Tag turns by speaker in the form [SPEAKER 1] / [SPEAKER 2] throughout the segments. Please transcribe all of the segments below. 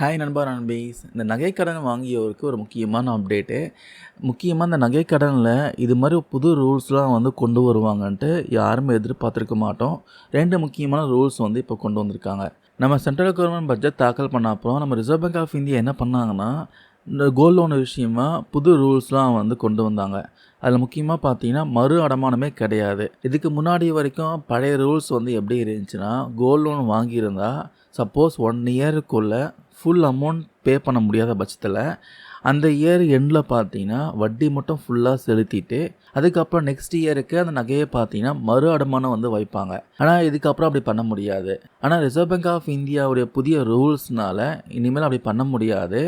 [SPEAKER 1] Hi நண்பா நண்பீஸ் இந்த நகைக்கடன் வாங்கியவருக்கு ஒரு முக்கியமான அப்டேட்டு முக்கியமாக இந்த நகைக்கடனில் இது மாதிரி புது ரூல்ஸ்லாம் வந்து கொண்டு வருவாங்கன்ட்டு யாருமே எதிர்பார்த்துருக்க மாட்டோம். ரெண்டு முக்கியமான ரூல்ஸ் வந்து இப்போ கொண்டு வந்திருக்காங்க. நம்ம சென்ட்ரல் கவர்மெண்ட் பட்ஜெட் தாக்கல் பண்ண அப்புறம் நம்ம ரிசர்வ் பேங்க் ஆஃப் இந்தியா என்ன பண்ணாங்கன்னா இந்த கோல்ட் லோன் விஷயமா புது ரூல்ஸ்லாம் வந்து கொண்டு வந்தாங்க. அதில் முக்கியமாக பார்த்தீங்கன்னா மறு அடமானமே கிடையாது. இதுக்கு முன்னாடி வரைக்கும் பழைய ரூல்ஸ் வந்து எப்படி இருந்துச்சுன்னா கோல்ட் லோன் வாங்கியிருந்தால் சப்போஸ் ஒன் இயருக்குள்ளே ஃபுல் அமௌண்ட் பே பண்ண முடியாத பட்சத்தில் அந்த இயர் எண்டில் பார்த்தீங்கன்னா வட்டி மட்டும் ஃபுல்லாக செலுத்திட்டு அதுக்கப்புறம் நெக்ஸ்ட் இயருக்கு அந்த நகையை பார்த்தீங்கன்னா மறு அடமானம் வந்து வைப்பாங்க. ஆனால் இதுக்கப்புறம் அப்படி பண்ண முடியாது. ஆனால் ரிசர்வ் பேங்க் ஆஃப் இந்தியாவுடைய புதிய ரூல்ஸ்னால இனிமேல் அப்படி பண்ண முடியாது.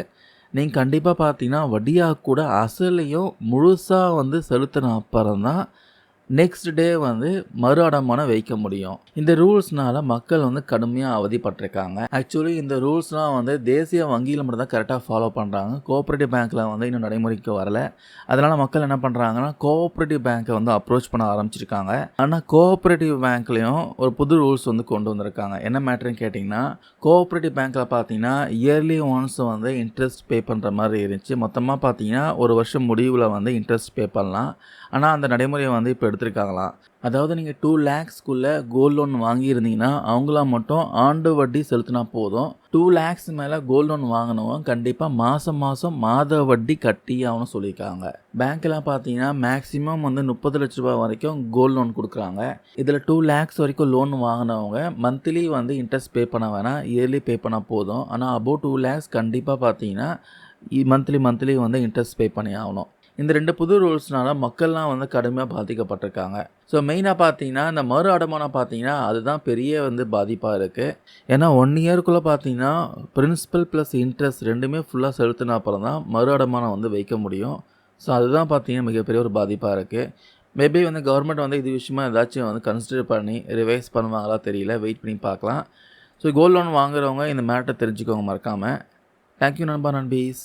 [SPEAKER 1] நீங்கள் கண்டிப்பாக பார்த்தீங்கன்னா வட்டியாக கூட அசலையும் முழுசாக வந்து செலுத்தின அப்புறம் தான் நெக்ஸ்ட் டே வந்து மறு அடமானம் வைக்க முடியும். இந்த ரூல்ஸ்னால மக்கள் வந்து கடுமையாக அவதிப்பட்டிருக்காங்க. ஆக்சுவலி இந்த ரூல்ஸ்லாம் வந்து தேசிய வங்கியில் மட்டும் தான் கரெக்டாக ஃபாலோ பண்ணுறாங்க கோஆப்ரேட்டிவ் பேங்க்கில் வந்து இன்னும் நடைமுறைக்கு வரல. அதனால் மக்கள் என்ன பண்ணுறாங்கன்னா கோஆப்ரேட்டிவ் பேங்க்கை வந்து அப்ரோச் பண்ண ஆரம்பிச்சிருக்காங்க. ஆனால் கோஆப்ரேட்டிவ் பேங்க்லேயும் ஒரு புது ரூல்ஸ் வந்து கொண்டு வந்திருக்காங்க. என்ன மேட்ருன்னு கேட்டிங்கன்னா கோஆப்ரேட்டிவ் பேங்க்கில் பார்த்தீங்கன்னா இயர்லி ஒன்ஸ் வந்து இன்ட்ரெஸ்ட் பே பண்ணுற மாதிரி இருந்துச்சு. மொத்தமாக பார்த்தீங்கன்னா ஒரு வருஷம் முடிவில் வந்து இன்ட்ரெஸ்ட் பே பண்ணலாம். ஆனால் அந்த நடைமுறையை வந்து இப்போ கொடுத்துருக்காங்களாம். அதாவது நீங்கள் டூ லேக்ஸ்க்குள்ளே கோல்ட் லோன் வாங்கியிருந்தீங்கன்னா அவங்களா மட்டும் ஆண்டு வட்டி செலுத்தினா போதும். டூ லேக்ஸ் மேலே கோல்ட் லோன் வாங்கினவங்க கண்டிப்பாக மாதம் மாதம் மாத வட்டி கட்டி ஆகணும் சொல்லியிருக்காங்க. பேங்க்கில் பார்த்தீங்கன்னா மேக்ஸிமம் வந்து முப்பது லட்ச ரூபாய் வரைக்கும் கோல்ட் லோன் கொடுக்குறாங்க. இதில் டூ லேக்ஸ் வரைக்கும் லோன் வாங்கினவங்க மந்த்லி வந்து இன்ட்ரெஸ்ட் பே பண்ண வேணாம் இயர்லி பே பண்ணால் போதும். ஆனால் அபோவ் டூ லேக்ஸ் கண்டிப்பாக பார்த்தீங்கன்னா மந்த்லி மந்த்லி வந்து இன்ட்ரெஸ்ட் பே பண்ணி ஆகணும். இந்த ரெண்டு புது ரூல்ஸ்னால மக்கள்லாம் வந்து கடுமையாக பாதிக்கப்பட்டிருக்காங்க. ஸோ மெயினாக பார்த்தீங்கன்னா இந்த மறு அடமானம் பார்த்தீங்கன்னா அதுதான் பெரிய வந்து பாதிப்பாக இருக்குது ஏன்னா ஒன் இயருக்குள்ளே பார்த்தீங்கன்னா பிரின்சிபல் ப்ளஸ் இன்ட்ரெஸ்ட் ரெண்டுமே ஃபுல்லாக செலுத்தின அப்புறம் தான் மறு அடமானம் வந்து வைக்க முடியும். ஸோ அதுதான் பார்த்தீங்கன்னா மிகப்பெரிய ஒரு பாதிப்பாக இருக்குது மேபி வந்து கவர்மெண்ட் வந்து இது விஷயமா ஏதாச்சும் வந்து கன்சிடர் பண்ணி ரிவைஸ் பண்ணுவாங்களா தெரியல. வெயிட் பண்ணி பார்க்கலாம் ஸோ கோல்ட் லோன் வாங்குறவங்க இந்த மேட்டை தெரிஞ்சுக்கோங்க மறக்காமல் தேங்க்யூ நண்பா நண்பீஸ்.